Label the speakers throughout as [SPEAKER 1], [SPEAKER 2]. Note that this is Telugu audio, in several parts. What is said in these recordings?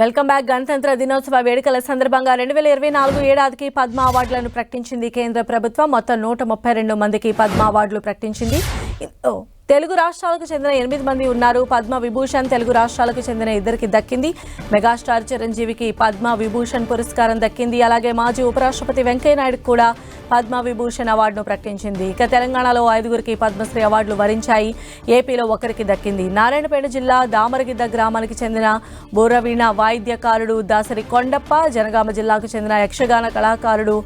[SPEAKER 1] Welcome back. గణతంత్ర దినోత్సవ వేడుకల సందర్భంగా రెండు వేల ఇరవై నాలుగు ఏడాదికి పద్మ అవార్డులను ప్రకటించింది కేంద్ర ప్రభుత్వం. మొత్తం నూట ముప్పై రెండు మందికి పద్మ అవార్డులు ప్రకటించింది. తెలుగు రాష్ట్రాలకు చెందిన ఎనిమిది మంది ఉన్నారు. పద్మ విభూషణ్ తెలుగు రాష్ట్రాలకు చెందిన ఇద్దరికి దక్కింది. మెగాస్టార్ చిరంజీవికి పద్మ విభూషణ్ పురస్కారం దక్కింది. అలాగే మాజీ ఉపరాష్ట్రపతి వెంకయ్యనాయుడు కూడా పద్మ విభూషణ్ అవార్డును ప్రకటించింది. ఇక తెలంగాణలో ఐదుగురికి పద్మశ్రీ అవార్డులు వరించాయి. ఏపీలో ఒకరికి దక్కింది. నారాయణపేట జిల్లా దామరగిద్ద గ్రామానికి చెందిన బోరవీణ వాయిద్యకారుడు దాసరి కొండప్ప జనగామ జిల్లాకు చెందిన యక్షగాన కళాకారుడు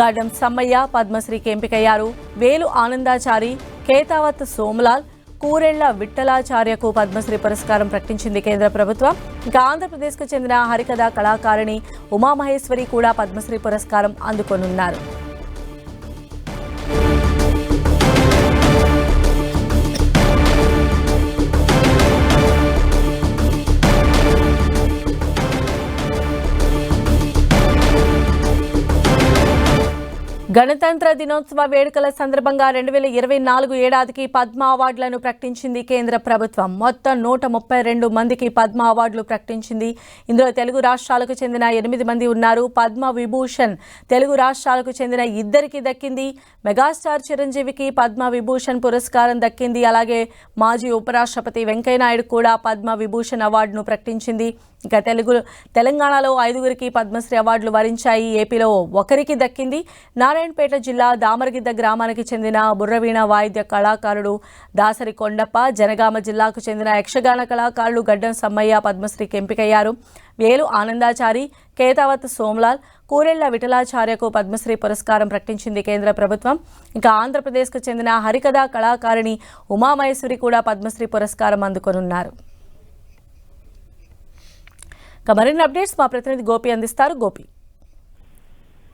[SPEAKER 1] గార్డం సమ్మయ్య పద్మశ్రీకి ఎంపికయ్యారు. వేలు ఆనందాచారి కేతావత్ సోమలాల్ కూరెళ్ళ విఠలాచార్యకు పద్మశ్రీ పురస్కారం ప్రకటించింది కేంద్ర ప్రభుత్వం. ఇక ఆంధ్రప్రదేశ్కు చెందిన హరికథ కళాకారిణి ఉమామహేశ్వరి కూడా పద్మశ్రీ పురస్కారం అందుకొనున్నారు. గణతంత్ర దినోత్సవ వేడుకల సందర్భంగా రెండు వేల ఇరవై నాలుగు ఏడాదికి పద్మ అవార్డులను ప్రకటించింది కేంద్ర ప్రభుత్వం. మొత్తం నూట ముప్పై రెండు మందికి పద్మ అవార్డులు ప్రకటించింది. ఇందులో తెలుగు రాష్ట్రాలకు చెందిన ఎనిమిది మంది ఉన్నారు. పద్మ విభూషణ్ తెలుగు రాష్ట్రాలకు చెందిన ఇద్దరికి దక్కింది. మెగాస్టార్ చిరంజీవికి పద్మ విభూషణ్ పురస్కారం దక్కింది. అలాగే మాజీ ఉపరాష్ట్రపతి వెంకయ్యనాయుడు కూడా పద్మ విభూషణ్ అవార్డును ప్రకటించింది. ఇక తెలుగు తెలంగాణలో ఐదుగురికి పద్మశ్రీ అవార్డులు వరించాయి. ఏపీలో ఒకరికి దక్కింది. నారాయణపేట జిల్లా దామరగిద్ద గ్రామానికి చెందిన బుర్రవీణ వాయిద్య కళాకారుడు దాసరి కొండప్ప జనగామ జిల్లాకు చెందిన యక్షగాన కళాకారులు గడ్డం సమ్మయ్య పద్మశ్రీకి ఎంపికయ్యారు వేలు ఆనందాచారి కేతావత్ సోమ్లాల్ కూరెళ్ళ విఠలాచార్యకు పద్మశ్రీ పురస్కారం ప్రకటించింది కేంద్ర ప్రభుత్వం. ఇంకా ఆంధ్రప్రదేశ్కు చెందిన హరికథ కళాకారిణి ఉమామహేశ్వరి కూడా పద్మశ్రీ పురస్కారం అందుకొనున్నారు. ఇక మరిన్ని అప్డేట్స్ మా ప్రతినిధి గోపి అందిస్తారు. గోపి.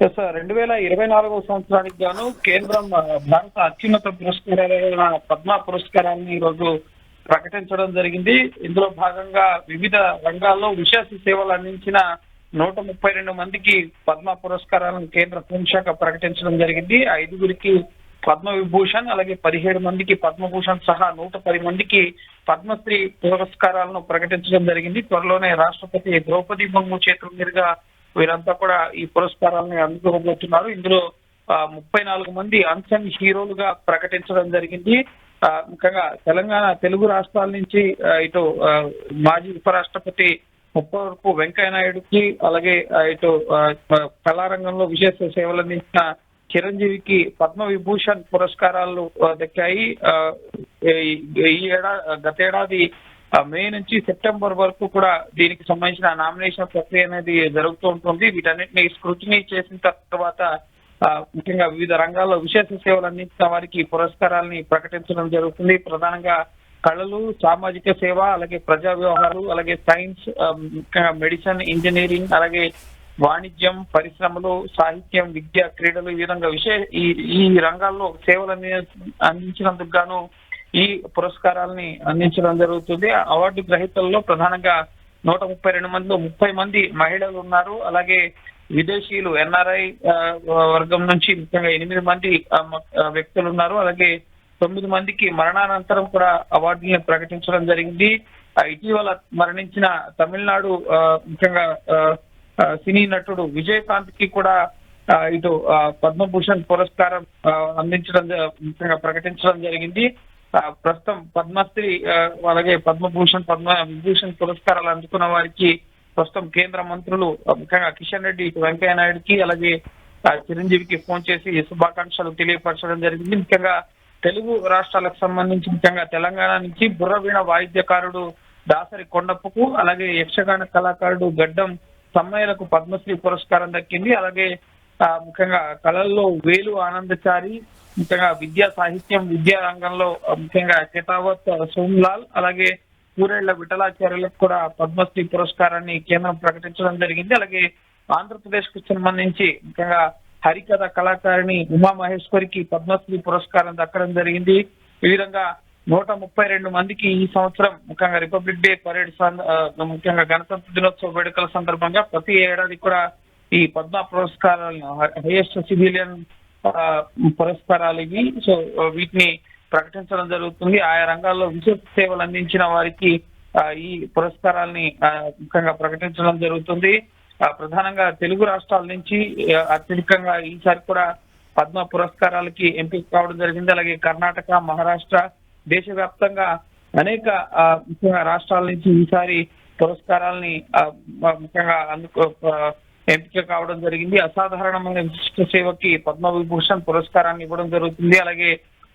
[SPEAKER 2] ఎస్ సార్ రెండు వేల ఇరవై నాలుగవ సంవత్సరానికి గాను కేంద్రం భారత అత్యున్నత పురస్కారాలైన పద్మ పురస్కారాన్ని ఈరోజు రోజు ప్రకటించడం జరిగింది. ఇందులో భాగంగా వివిధ రంగాల్లో విశేష సేవలు అందించిన నూట ముప్పై రెండు మందికి పద్మ పురస్కారాలను కేంద్ర హోంశాఖ ప్రకటించడం జరిగింది. ఐదుగురికి పద్మ విభూషణ్ అలాగే పదిహేడు మందికి పద్మభూషణ్ సహా నూట పది మందికి పద్మశ్రీ పురస్కారాలను ప్రకటించడం జరిగింది. త్వరలోనే రాష్ట్రపతి ద్రౌపది ముర్ము చేతుల మీదుగా వీరంతా కూడా ఈ పురస్కారాలను అందుకోబోతున్నారు. ఇందులో ముప్పై నాలుగు మంది అన్సంగ్ హీరోలుగా ప్రకటించడం జరిగింది. ఆ, ముఖ్యంగా తెలంగాణ తెలుగు రాష్ట్రాల నుంచి ఇటు మాజీ ఉపరాష్ట్రపతి ముప్పవరపు వెంకయ్య నాయుడుకి అలాగే ఇటు కళారంగంలో విశేష సేవలు అందించిన చిరంజీవికి పద్మ విభూషణ్ పురస్కారాలు దక్కాయి. ఆ, ఈ- ఏడాది ఏడా గతేడాది మే నుంచి సెప్టెంబర్ వరకు కూడా దీనికి సంబంధించిన నామినేషన్ ప్రక్రియ అనేది జరుగుతూ ఉంటుంది. వీటన్నిటిని స్క్రూటినీ చేసిన తర్వాత ముఖ్యంగా వివిధ రంగాల్లో విశేష సేవలు అందించిన వారికి పురస్కారాలని ప్రకటించడం జరుగుతుంది. ప్రధానంగా కళలు సామాజిక సేవ అలాగే ప్రజా వ్యవహారాలు అలాగే సైన్స్ ముఖ్యంగా మెడిసిన్ ఇంజనీరింగ్ అలాగే వాణిజ్యం పరిశ్రమలు సాహిత్యం విద్య క్రీడలు ఈ విధంగా విశే ఈ ఈ రంగాల్లో సేవలు అంది- అందించినందుకు గాను ఈ పురస్కారాలని అందించడం జరుగుతుంది. అవార్డు గ్రహీతల్లో ప్రధానంగా నూట ముప్పై రెండు మందిలో ముప్పై మంది మహిళలు ఉన్నారు. అలాగే విదేశీయులు ఎన్ఆర్ఐ వర్గం నుంచి ముఖ్యంగా ఎనిమిది మంది వ్యక్తులు ఉన్నారు. అలాగే తొమ్మిది మందికి మరణానంతరం కూడా అవార్డులను ప్రకటించడం జరిగింది. ఇటీవల మరణించిన తమిళనాడు ఆ, ముఖ్యంగా ఆ, సినీ నటుడు విజయకాంత్కి కూడా ఇటు పద్మభూషణ్ పురస్కారం అందించడం ప్రకటించడం జరిగింది. ప్రస్తుతం పద్మశ్రీ అలాగే పద్మభూషణ్ పద్మ విభూషణ్ పురస్కారాలు అందుకున్న వారికి ప్రస్తుతం కేంద్ర మంత్రులు ముఖ్యంగా కిషన్ రెడ్డి వెంకయ్య నాయుడుకి అలాగే చిరంజీవికి ఫోన్ చేసి శుభాకాంక్షలు తెలియపరచడం జరిగింది. ముఖ్యంగా తెలుగు రాష్ట్రాలకు సంబంధించి ముఖ్యంగా తెలంగాణ నుంచి బుర్రవీణ వాయిద్యకారుడు దాసరి కొండప్పకు అలాగే యక్షగాన కళాకారుడు గడ్డం సమ్మయ్యలకు పద్మశ్రీ పురస్కారం దక్కింది. అలాగే ముఖ్యంగా కళల్లో వేలు ఆనందచారి ముఖ్యంగా విద్యా సాహిత్యం విద్యా రంగంలో ముఖ్యంగా కెతావత్ సోమ్లాల్ అలాగే పూరేళ్ళ విఠలాచార్యులకు కూడా పద్మశ్రీ పురస్కారాన్ని కేంద్రం ప్రకటించడం జరిగింది. అలాగే ఆంధ్రప్రదేశ్కు సంబంధించి ముఖ్యంగా హరికథ కళాకారిణి ఉమా మహేశ్వరికి పద్మశ్రీ పురస్కారం దక్కడం జరిగింది. ఈ విధంగా నూట ముప్పై రెండు మందికి ఈ సంవత్సరం ముఖ్యంగా రిపబ్లిక్ డే పరేడ్ ముఖ్యంగా గణతంత్ర దినోత్సవ వేడుకల సందర్భంగా ప్రతి ఏడాది కూడా ఈ పద్మ పురస్కారాలను హైయెస్ట్ సివిలియన్ పురస్కారాలు ఇవి. సో వీటిని ప్రకటించడం జరుగుతుంది. ఆయా రంగాల్లో విశేష సేవలు అందించిన వారికి ఈ పురస్కారాల్ని ముఖ్యంగా ప్రకటించడం జరుగుతుంది. ఆ, ప్రధానంగా తెలుగు రాష్ట్రాల నుంచి అత్యధికంగా ఈసారి కూడా పద్మ పురస్కారాలకి ఎంపిక కావడం జరిగింది. అలాగే కర్ణాటక మహారాష్ట్ర దేశవ్యాప్తంగా అనేక ముఖ్యంగా రాష్ట్రాల నుంచి ఈసారి పురస్కారాల్ని ముఖ్యంగా అందుకు ఎంపిక కావడం జరిగింది. అసాధారణమైన విశిష్ట సేవకి పద్మవిభూషణ్ పురస్కారాన్ని ఇవ్వడం జరుగుతుంది. అలాగే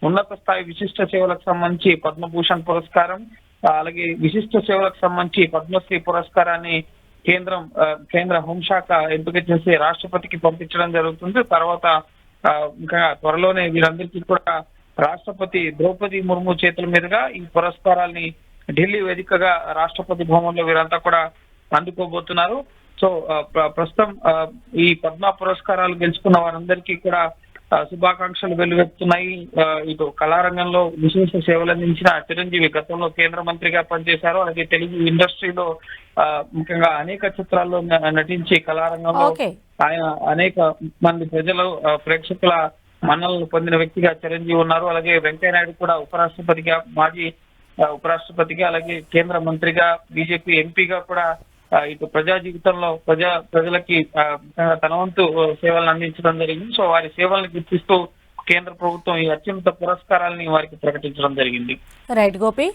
[SPEAKER 2] ఉన్నత స్థాయి విశిష్ట సేవలకు సంబంధించి పద్మభూషణ్ పురస్కారం అలాగే విశిష్ట సేవలకు సంబంధించి పద్మశ్రీ పురస్కారాన్ని కేంద్రం కేంద్ర హోంశాఖ ఎంపిక చేసి రాష్ట్రపతికి పంపించడం జరుగుతుంది. తర్వాత ఇంకా త్వరలోనే వీరందరికీ కూడా రాష్ట్రపతి ద్రౌపది ముర్ము చేతుల మీదుగా ఈ పురస్కారాల్ని ఢిల్లీ వేదికగా రాష్ట్రపతి భవన్లో వీరంతా కూడా అందుకోబోతున్నారు. సో ప్రస్తుతం ఈ పద్మ పురస్కారాలు గెలుచుకున్న వారందరికీ కూడా శుభాకాంక్షలు వెల్లువెత్తున్నాయి. ఆ, ఇటు కళారంగంలో విశేష సేవలు అందించిన చిరంజీవి గతంలో కేంద్ర మంత్రిగా పనిచేశారు. అలాగే తెలుగు ఇండస్ట్రీలో ఆ, ముఖ్యంగా అనేక చిత్రాల్లో నటించి కళారంగంలో ఆయన అనేక మంది ప్రజలు ప్రేక్షకుల మన్నలను పొందిన వ్యక్తిగా చిరంజీవి ఉన్నారు. అలాగే వెంకయ్యనాయుడు కూడా ఉపరాష్ట్రపతిగా మాజీ ఉపరాష్ట్రపతిగా అలాగే కేంద్ర మంత్రిగా బీజేపీ ఎంపీగా కూడా ఇటు ప్రజా జీవితంలో ప్రజా ప్రజలకి తన వంతు సేవలను అందించడం జరిగింది. సో వారి సేవలను గుర్తిస్తూ కేంద్ర ప్రభుత్వం ఈ అత్యున్నత పురస్కారాలని వారికి ప్రకటించడం జరిగింది.
[SPEAKER 1] రైట్ గోపి.